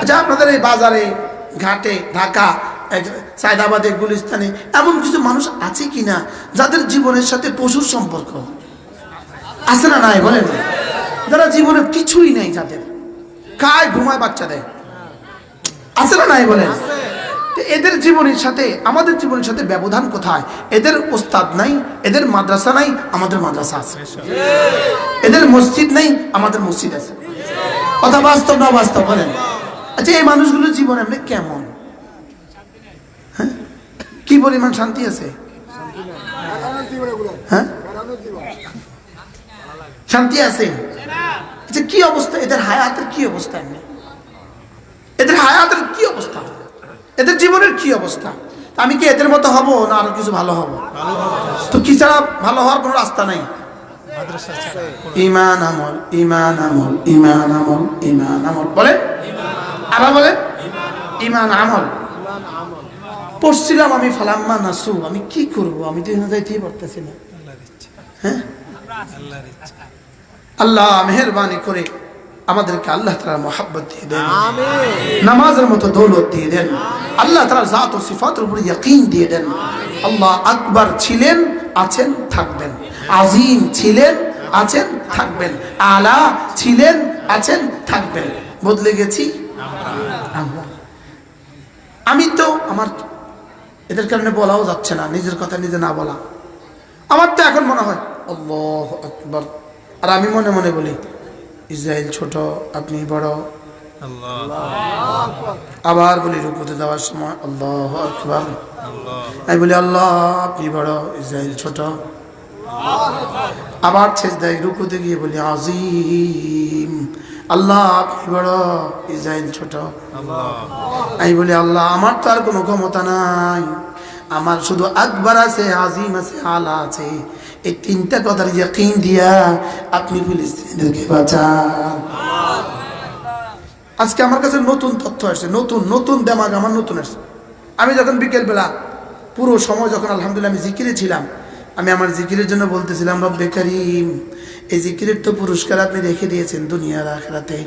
আচ্ছা আপনাদের এই বাজারে, ঘাটে, ঢাকা সায়দাবাদে, গুলিস্তানে এমন কিছু মানুষ আছে কিনা যাদের জীবনের সাথে পশুর সম্পর্ক? আছে না নাই, বলেন। যারা জীবনে কিছুই নেই যাদের। খায় ঘুমায় বাচ্চা দেয় আছে না নাই, বলেন। এদের জীবনের সাথে, আমাদের জীবনের সাথে ব্যবধান কোথায়? এদের ওস্তাদ নাই, এদের মাদ্রাসা নাই, আমাদের মাদ্রাসা আছে। এদের মসজিদ নেই, আমাদের মসজিদ আছে। কথা বাস্তব না বাস্তব, বলেন। আচ্ছা এই মানুষগুলোর জীবন এমনি কেমন? হ্যাঁ? কি পরিমাণ শান্তি আছে? হ্যাঁ? শান্তি আছে? আচ্ছা কি অবস্থা? এদের হায়াতের কি অবস্থা এমনি? এদের হায়াতের কি অবস্থা? এদের জীবনের কি অবস্থা? আমি কি এদের মতো হব না আরও কিছু ভালো হব? তো কি ছাড়া ভালো হওয়ার কোনো রাস্তা নাই? ইমান আমল ইমান আমল ইমান আমল ইমান আমল। বলে আবার বলে ইমান আমল। পড়ছিলাম আমি ফালাম্মা নাসু আমি কি করব? আমি তো এখানে যাইতেই পারতেছি না। হ্যাঁ? আল্লাহ মেহরবানি করে আমাদেরকে আল্লাহ তারা মোহাব্বত দিয়ে দেন। নামাজের মতো দৌলত দিয়ে দেন। আল্লাহ তারা জাত ও সিফাতের উপরে ইয়াকিন দিয়ে দেন। আল্লাহ আকবার ছিলেন আছেন থাকবেন। আজিম ছিলেন আছেন থাকবেন। আলা ছিলেন আছেন থাকবেন। বদলে গেছি। আমি তো আমার এদের কারণে বলাও যাচ্ছে না, নিজের কথা নিজে না বলা। আমার তো এখন মনে হয়, আল্লাহ আকবর। আর আমি মনে মনে বলি ইসরায়েল ছোট, আপনি বড়। আবার বলি, রুকুতে যাওয়ার সময়, আল্লাহ আকবর। আমি বলি, আল্লাহ, আপনি বড় ইসরায়েল ছোট। আবার ছেজ দেয়, রুকুতে গিয়ে বলি, আজিম। আল্লাহ আপনি বড় ছোট। আমি বলি, আল্লাহ, আমার তো আর কোনো ক্ষমতা নাই। আমার শুধু আকবর আছে, আজিম আছে, আলা আছে। এই তিনটা কথার ইয়াকিন দিয়া আপনি ফিলিস্তিনিদেরকে বাঁচান? আজকে আমার কাছে নতুন তথ্য আসছে, নতুন নতুন দেমাগ আমার নতুন আসছে। আমি যখন বিকেলবেলা, পুরো সময় যখন আলহামদুলিল্লাহ আমি জিকিরে ছিলাম, আমি আমার জিকিরের জন্য বলতেছিলাম, রব্বে করিম এই জিকিরের তো পুরস্কার আপনি রেখে দিয়েছেন দুনিয়ার আখরাতে।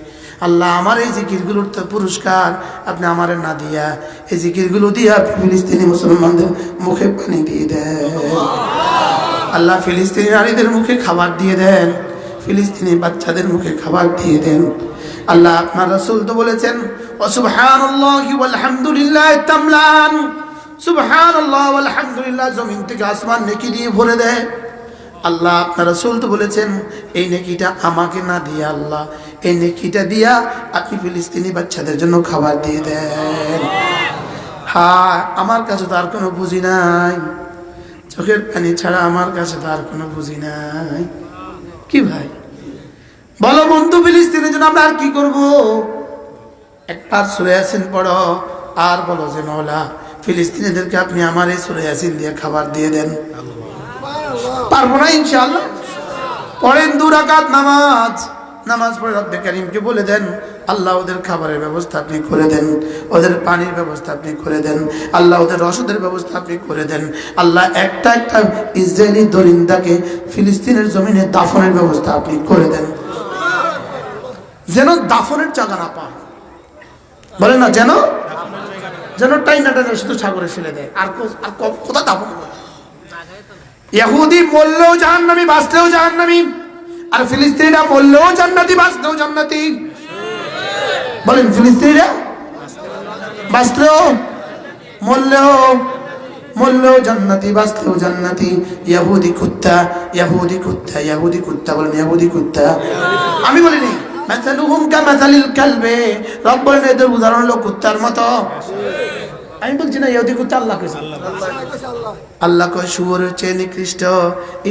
আল্লাহ আমার এই জিকিরগুলোর তো পুরস্কার আপনি আমার না দিয়া, এই জিকিরগুলো দিয়া ফিলিস্তিনি মুসলমানদের মুখে পানি দিয়ে দেন। আল্লাহ ফিলিস্তিনি নারীদের মুখে খাবার দিয়ে দেন, ফিলিস্তিনি বাচ্চাদের মুখে খাবার দিয়ে দেন। আল্লাহ আপনার রাসূল তো বলেছেন ও সুবহানাল্লাহি ওয়ালহামদুলিল্লাহ তামলান। সুবহানাল্লাহ ওয়ালহামদুলিল্লাহ, জমিন থেকে আসমান নেকি দিয়ে ভরে দেয়। আল্লাহ আপনার রাসূল তো বলেছেন, এই নেকিটা আমাকে না দিয়ে আল্লাহ, এই নেকিটা দিয়া আপনি ফিলিস্তিনি বাচ্চাদের জন্য খাবার দিয়ে দেন। হ্যাঁ আমার কাছে তো আর কোনো বুঝি নাই। চোখের পানি ছাড়া আমার কাছে তো আর কোনো বুঝি নাই। কি ভাই? বলো বন্ধু, ফিলিস্তিনের জন্য আমরা আর কি করব? একবার সুরে আসিন পড়ো, আর বলো যে মৌলা ফিলিস্তিনিদেরকে আপনি আমার এই সুরে আসিন দিয়ে খাবার দিয়ে দেন। পারব না ইনশাআল্লাহ। পড়েন দু রাকাত নামাজ। নামাজ পড়ে রব্বে কারিমকে বলে দেন, আল্লাহ ওদের খাবারের ব্যবস্থা আপনি করে দেন, ওদের পানির ব্যবস্থা আপনি করে দেন, আল্লাহ ওদের রসদের ব্যবস্থা আপনি করে দেন, আল্লাহ একটা একটা ইসরায়েলি দরিন্দাকে ফিলিস্তিনের জমিনে দাফনের ব্যবস্থা আপনি করে দেন। যেন দাফনের জায়গা না পায়। বলে না, যেন? যেন টাইনা টাইনা শুধু সাগরে ফেলে দেয়, আর কো- আর কোথায় দাফন ইহুদি মরলেও জাহান্নামী, বাঁচলেও জাহান্নামী। আর ফিলিস্তিনিরা মরলেও জান্নাতি, বাঁচলেও জান্নাতি। বলেন, ফিলিস্তিনিরা বাঁচলেও, মরলেও মরলেও জান্নাতি, বাঁচলেও জান্নাতি। ইয়াহুদি কুত্তা ইয়াহুদি কুত্তা ইয়াহুদি কুত্তা, বলেন ইয়াহুদি কুত্তা। আমি বলিনি মাথালুহুম কামাথালিল কালবে রব বলেন এদের উদাহরণ হলো কুত্তার মতো। আমি বলছি না ইহুদি কুত্তা আল্লাহ কইছে আল্লাহ কয় শুয়োরের চেয়ে নিকৃষ্ট।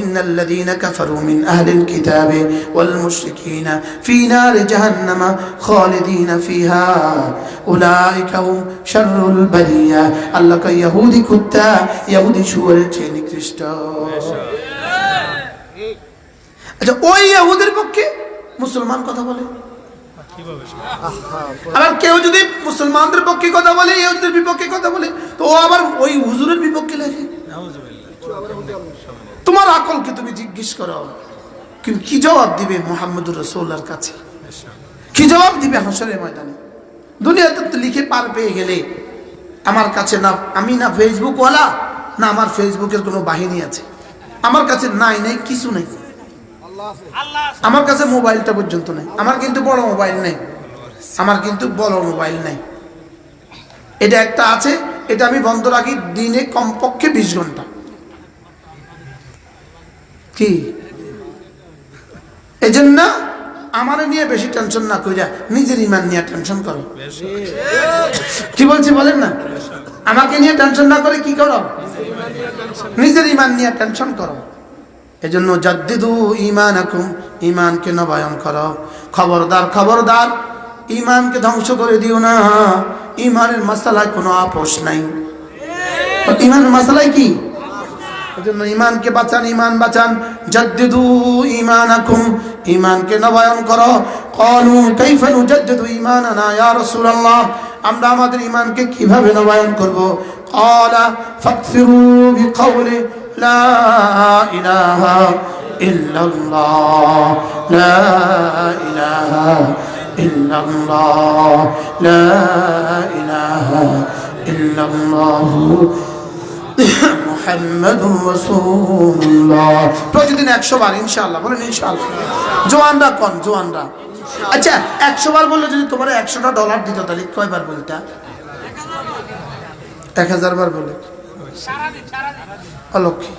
ইন্নাল্লাযীনা কাফারু মিন আহলিল কিতাবে ওয়াল মুশরিকিনা ফি নারি জাহান্নামা খালিদিনা ফিহা। উলাইকা হুম শাররুল বারিয়া। আল্লাহ কয় ইহুদি কুত্তা ইহুদি শুয়োরের চেয়ে নিকৃষ্ট। আচ্ছা ওই ইহুদের পক্ষে মুসলমান কথা বলে। আবার কেউ যদি মুসলমানদের পক্ষে কথা বলে ইহুদের বিপক্ষে কথা বলে তো ও আবার ওই হুজুরের বিপক্ষে লেখে। তোমার আকলকে তুমি জিজ্ঞেস করো কিন্তু কি জবাব দিবে মোহাম্মদুর রসৌল্লার কাছে? কি জবাব দিবে হাসরের ময়দানে? দুনিয়াতে তো লিখে পার পেয়ে গেলে আমার কাছে না আমি না ফেসবুকওয়ালা না আমার ফেসবুকের কোনো বাহিনী আছে। আমার কাছে নাই নাই কিছু নেই। আমার কাছে মোবাইলটা পর্যন্ত নেই। আমার কিন্তু বড় মোবাইল নেই। আমার কিন্তু বড় মোবাইল নেই। এটা একটা আছে, এটা আমি বন্ধ রাখি, দিনে কমপক্ষে বিশ ঘণ্টা। কি? এই জন্য আমার নিয়ে বেশি টেনশন না কইরা নিজের ইমান নিয়ে টেনশন করো। কি বলছি বলেন না? আমাকে নিয়ে টেনশন না করে কি করো? নিজের ইমান নিয়ে টেনশন করো। এজন্য জাদ্দিদু ইমান আকুম ইমানকে নবায়ন করো। খবরদার খবরদার ইমানকে ধ্বংস করে দিও না। ইমানের মশালায় কোনো আপোষ নাই। ইমানের মশালায় কি? এজন্য ইমানকে বাঁচান ইমান বাঁচান। জাদ্দিদু ইমানাকুম ইমানকে নবায়ন করো। ক্বালু কাইফা নুজাদ্দিদু ঈমানানা ইয়া রাসূলুল্লাহ, আমরা আমাদের ইমানকে কীভাবে নবায়ন করব? ক্বালা ফাকসিরু বিকাউলি লা ইলাহা ইল্লাল্লাহ, লা ইলাহা ইল্লাল্লাহ, লা ইলাহা ইল্লাল্লাহ। মোহাম্মদুর রাসূলুল্লাহ। প্রতিদিন একশো বার, ইনশাআল্লাহ, বলেন ইনশাআল্লাহ। জোয়ানরা কন, জোয়ানরা? আচ্ছা একশো বার বললে যদি তোমার একশোটা ডলার দিত, তাহলে কয়বার বলতা? এক হাজার বার বলে। অলক্ষী।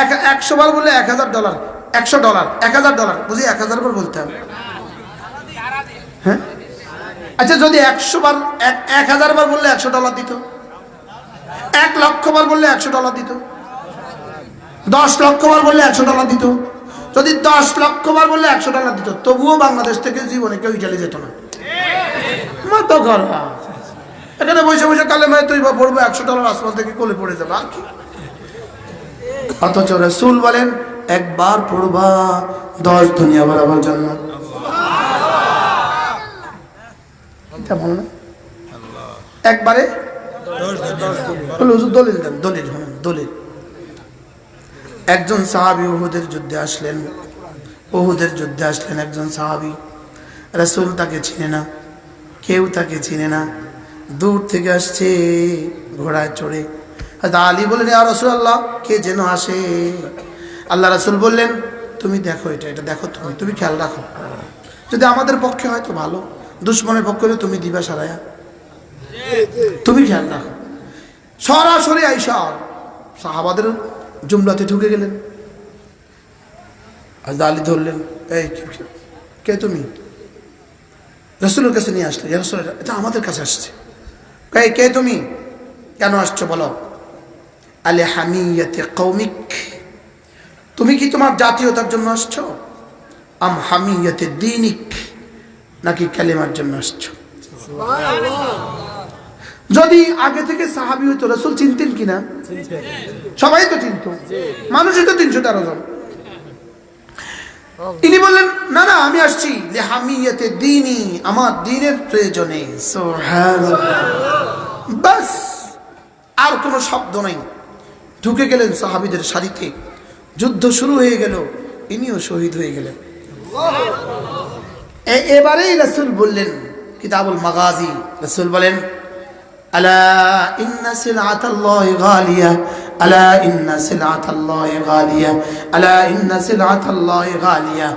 এক, একশো বার বললে এক হাজার ডলার একশো ডলার এক হাজার ডলার বুঝি এক হাজার বার বলতাম হ্যাঁ? আচ্ছা যদি একশো বার, এক হাজার বার বললে একশো ডলার দিত। এক লক্ষ বার বললে একশো ডলার দিত। দশ লক্ষ বার বললে একশো ডলার দিত। যদি দশ লক্ষ বার বললে একশো ডলার দিত, তবুও বাংলাদেশ থেকে জীবনে কেউ ইটালি যেত না। মত করা। এখানে বসে বসে কালে মায় তুই বা পড়ব, একশো ডলার আসমান থেকে কোলে পড়ে যাবে। আর কি? অথচ রসুল বলেন, একবার পড়বা, দশ দুনিয়া বরাবর জন্য একবারে? দলিল দেন, দলিল শুনুন দলিল। একজন সাহাবি ওহুদের যুদ্ধে আসলেন ওহুদের যুদ্ধে আসলেন একজন সাহাবি। রাসূল তাকে চিনে না, কেউ তাকে চিনে না। দূর থেকে আসছে, ঘোড়ায় চড়ে। হয়তো আলী বললেন আর রসুল আল্লাহ কে যেন আসে? আল্লাহ রসুল বললেন তুমি দেখো এটা এটা দেখো তুমি তুমি খেয়াল রাখো। যদি আমাদের পক্ষে হয় তো ভালো দুশ্মনের পক্ষে তুমি দিবা সারায়া। তুমি খেয়াল রাখো। সরাসরি আইসা সাহাবাদের জুমলাতে ঢুকে গেলেন। আজ আলী ধরলেন এই কে- তুমি? রসুলের কাছে নিয়ে আসলে রাসূল, এটা আমাদের কাছে আসছে। কে তুমি? কেন আসছো বলো। আলে হামিয়াতে কৌমিক তুমি কি তোমার জাতীয়তার জন্য আসছো? আম হামিয়াতে দিনিক নাকি ক্যালেমার জন্য আসছো? যদি আগে থেকে সাহাবি হইতো, রসুল চিনতেন কিনা? সবাই তো চিনত। মানুষই তো তিনশো তেরো জন। তিনি বললেন, না না, আমি আসছি লেহামিয়াতে দিনই আমার দিনের প্রয়োজনে। বাস, আর কোনো শব্দ নাই। ঢুকে গেলেন সাহাবিদের সারিতে। যুদ্ধ শুরু হয়ে গেল, ইনিও শহীদ হয়ে গেলেন। এবারেই রসুল বললেন, কিতাবুল মাগাজি, রসুল বলেন, আলা ইন্না সিলাতাল্লাহি গালিয়া, আলা ইন্না সিলাতাল্লাহি গালিয়া, আলা ইন্না সিলাতাল্লাহি গালিয়া।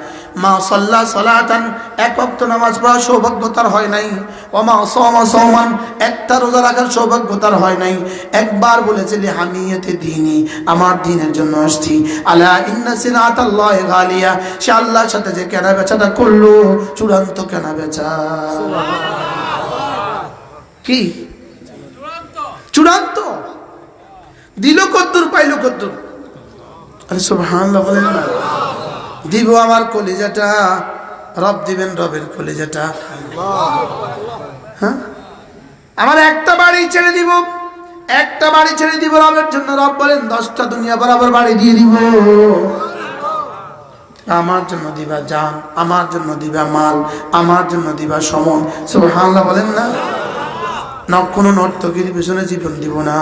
মা সল্লা সলাতান এক ওয়াক্ত নামাজ পড়া সৌভাগ্য তার হয় নাই। ও মা সমা সমান একটা রোজা রাখার সৌভাগ্য তার হয় নাই। একবার বলেছিল হামিয়াতে দিনই আমার দিনের জন্য আসছি। আলা ইন্না সিনাত আল্লাহ গালিয়া। সে আল্লাহর সাথে যে কেনা বেচাটা করল চূড়ান্ত কেনা বেচা কি? চূড়ান্ত? দিল কদ্দুর পাইল কদ্দুর। আরে সুবহানাল্লাহ বলেন না। দিব আমার কলিজাটা। রব দিবেন রবের কলিজাটা। হ্যাঁ? আমার একটা বাড়ি ছেড়ে দিব। একটা বাড়ি ছেড়ে দিব রবের জন্য। রব বলেন, দশটা দুনিয়া বরাবর বাড়ি দিয়ে দিব। আমার জন্য দিবা জান, আমার জন্য দিবা মাল, আমার জন্য দিবা সমন সুবহানাল্লাহ বলেন না? না, কোনো নর্তকীর পিছনে জীবন দিব না।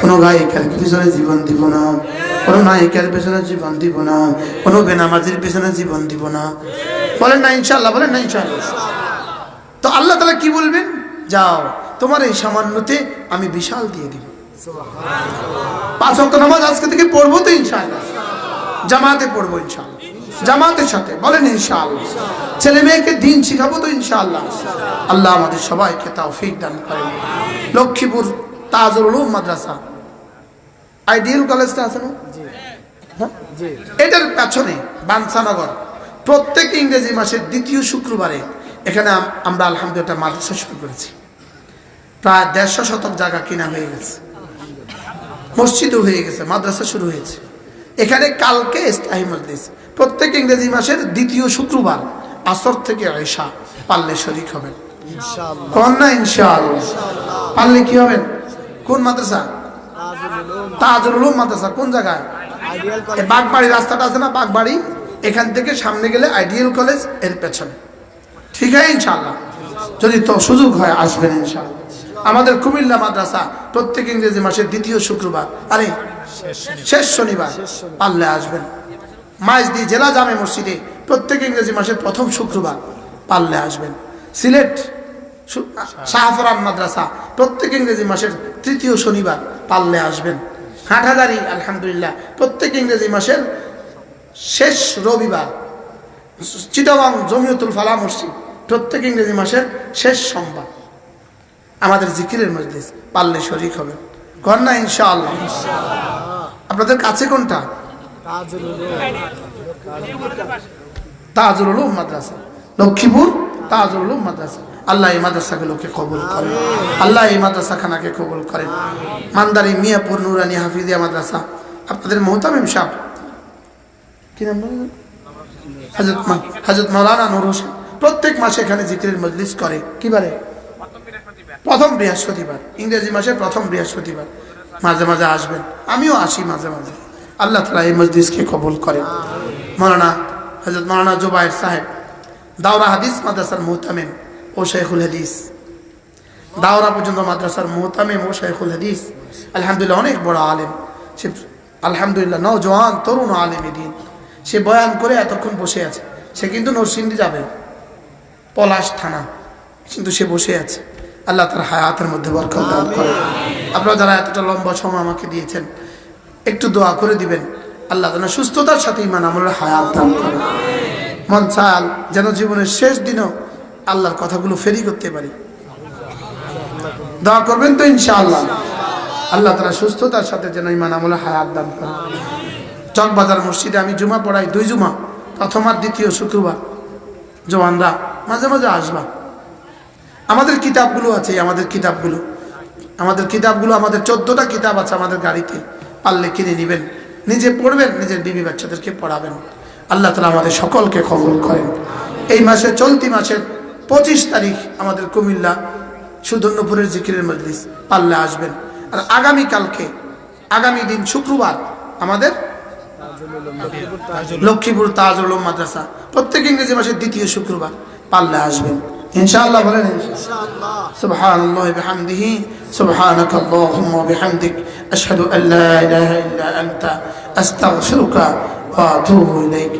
কোনো গায়িকার পিছনে জীবন দিব না। কোনো নায়িকার পেছনে জীবন দিব না কোনো বেনামাজির পেছনে জীবন দিব না। বলেন না ইনশাল্লাহ বলেন না ইনশাল্লাহ তো আল্লাহ তালা কি বলবেন? যাও তোমার এই সামান্যতে আমি বিশাল দিয়ে দিব। পাঁচ অক্ট নামাজ আজকে থেকে পড়ব তো ইনশাআল্লাহ। জামাতে পড়ব ইনশাল্লাহ জামাতের সাথে বলেন ইনশাআল্লাহ। ছেলে মেয়েকে দিন শিখাবো তো ইনশাআল্লাহ। আল্লাহ আমাদের সবাইকে তৌফিক দান করেন। লক্ষ্মীপুর তাজুল উলুম মাদ্রাসা। আইডিয়াল কলেজটা আছে না? এটার পেছনে বাঞ্ছানগর। প্রত্যেক ইংরেজি মাসের দ্বিতীয় শুক্রবারে এখানে আমরা আলহামদুলিল্লাহ মাদ্রাসা শুরু করেছি প্রায় দেড়শো শতক জায়গা কিনা হয়ে গেছে। মসজিদও হয়ে গেছে মাদ্রাসা শুরু হয়েছে। এখানে কালকে ইস্তাহি মজলিস। প্রত্যেক ইংরেজি মাসের দ্বিতীয় শুক্রবার আসর থেকে আয়সা পারলে শরিক হবেন। কন্যা ইনশাআল্লাহ? পারলে কি হবেন? কোন মাদ্রাসা? তাজুল উলুম মাদ্রাসা কোন জায়গায়? বাগবাড়ি রাস্তাটা আছে না বাগবাড়ি? এখান থেকে সামনে গেলে আইডিয়াল কলেজের পেছনে। ঠিক আছে ইনশাল্লাহ যদি তো সুযোগ হয় আসবেন ইনশাল্লাহ আমাদের কুমিল্লা মাদ্রাসা প্রত্যেক ইংরেজি মাসের দ্বিতীয় শুক্রবার। আরে শেষ শনিবার পারলে আসবেন। মাইজদি জেলা জামে মসজিদে প্রত্যেক ইংরেজি মাসের প্রথম শুক্রবার পারলে আসবেন। সিলেট শাহফরান মাদ্রাসা প্রত্যেক ইংরেজি মাসের তৃতীয় শনিবার পারলে আসবেন। হাটহাজারি, আলহামদুলিল্লাহ। প্রত্যেক ইংরেজি মাসের শেষ রবিবার, চিটাগাং জমিয়তুল ফালা মসজিদ, প্রত্যেক ইংরেজি মাসের শেষ সোমবার। আমাদের জিকিরের মজলিস, পারলে শরিক হবেন। কন্যা ইনশাআল্লাহ? আপনাদের কাছে কোনটা? তাজুল মাদ্রাসা। লক্ষ্মীপুর তাজুল মাদ্রাসা। আল্লাহ এই মাদ্রাসাগুলোকে কবুল করেন আল্লাহ এই মাদ্রাসাখানাকে কবুল করেন মান্দারি মিয়াপুর নুরানি হাফিজিয়া মাদ্রাসা। আপনাদের মোহতামিম সাহ। কি নাম? হাজরত হাজরত মৌলানা নুর হোসেন। প্রত্যেক মাসে এখানে জিকিরের মজলিস করে। কি বারে? প্রথম বৃহস্পতিবার। ইংরেজি মাসে প্রথম বৃহস্পতিবার। মাঝে মাঝে আসবেন। আমিও আসি মাঝে মাঝে। আল্লাহ তালা এই মসজিদকে কবুল করেন। মৌলানা হজরত মৌলানা জুবাইর সাহেব। দাওরা হাদিস মাদ্রাসার মোহতামেম। ও শেখুল হাদিস। দাওরা পর্যন্ত মাদ্রাসার মোহতামেম ও শেখুল হাদিস। আলহামদুলিল্লাহ অনেক বড় আলেম। সে আলহামদুলিল্লাহ নওজোয়ান তরুণ আলেম দিন সে বয়ান করে এতক্ষণ বসে আছে। সে কিন্তু নরসিংদী যাবে। পলাশ থানা। কিন্তু সে বসে আছে। আল্লাহ তার হায়াতের মধ্যে বরকত দান করে আপনারা যারা এতটা লম্বা সময় আমাকে দিয়েছেন একটু দোয়া করে দিবেন। আল্লাহ যেন সুস্থতার সাথে ইমান আমলের হায়াত দান করে মন চাল যেন জীবনের শেষ দিনও আল্লাহর কথাগুলো ফেরি করতে পারি। দোয়া করবেন তো ইনশাআল্লাহ। আল্লাহ তারা সুস্থতার সাথে যেন ইমান আমলে হায়াত দান করে চকবাজার মসজিদে আমি জুমা পড়াই, দুই জুমা, প্রথম আর দ্বিতীয় শুক্রবার। জওয়ানরা মাঝে মাঝে আসবা। আমাদের কিতাবগুলো আছে আমাদের কিতাবগুলো। আমাদের কিতাবগুলো, আমাদের চোদ্দটা কিতাব আছে আমাদের গাড়িতে। পারলে কিনে নেবেন। নিজে পড়বেন, নিজের বিবি বাচ্চাদেরকে পড়াবেন। আল্লাহ তালা আমাদের সকলকে কবুল করেন। এই মাসে চলতি মাসের পঁচিশ তারিখ আমাদের কুমিল্লা সুদর্ণপুরের জিকিরের মজলিস পাল্লে আসবেন। আর আগামী কালকে, আগামী দিন শুক্রবার আমাদের লক্ষ্মীপুর তাজুল মাদ্রাসা, প্রত্যেক ইংরেজি মাসের দ্বিতীয় শুক্রবার পাল্লে আসবেন। ইনশাআল্লাহ বলেন সুবহানাল্লাহি বিহামদিহি, সুবহানাক আল্লাহুম্মা বিহামদিক, আশহাদু আল লা ইলাহা ইল্লা আনতা, আস্তাগফিরুকা ওয়া আতুবু ইলাইক।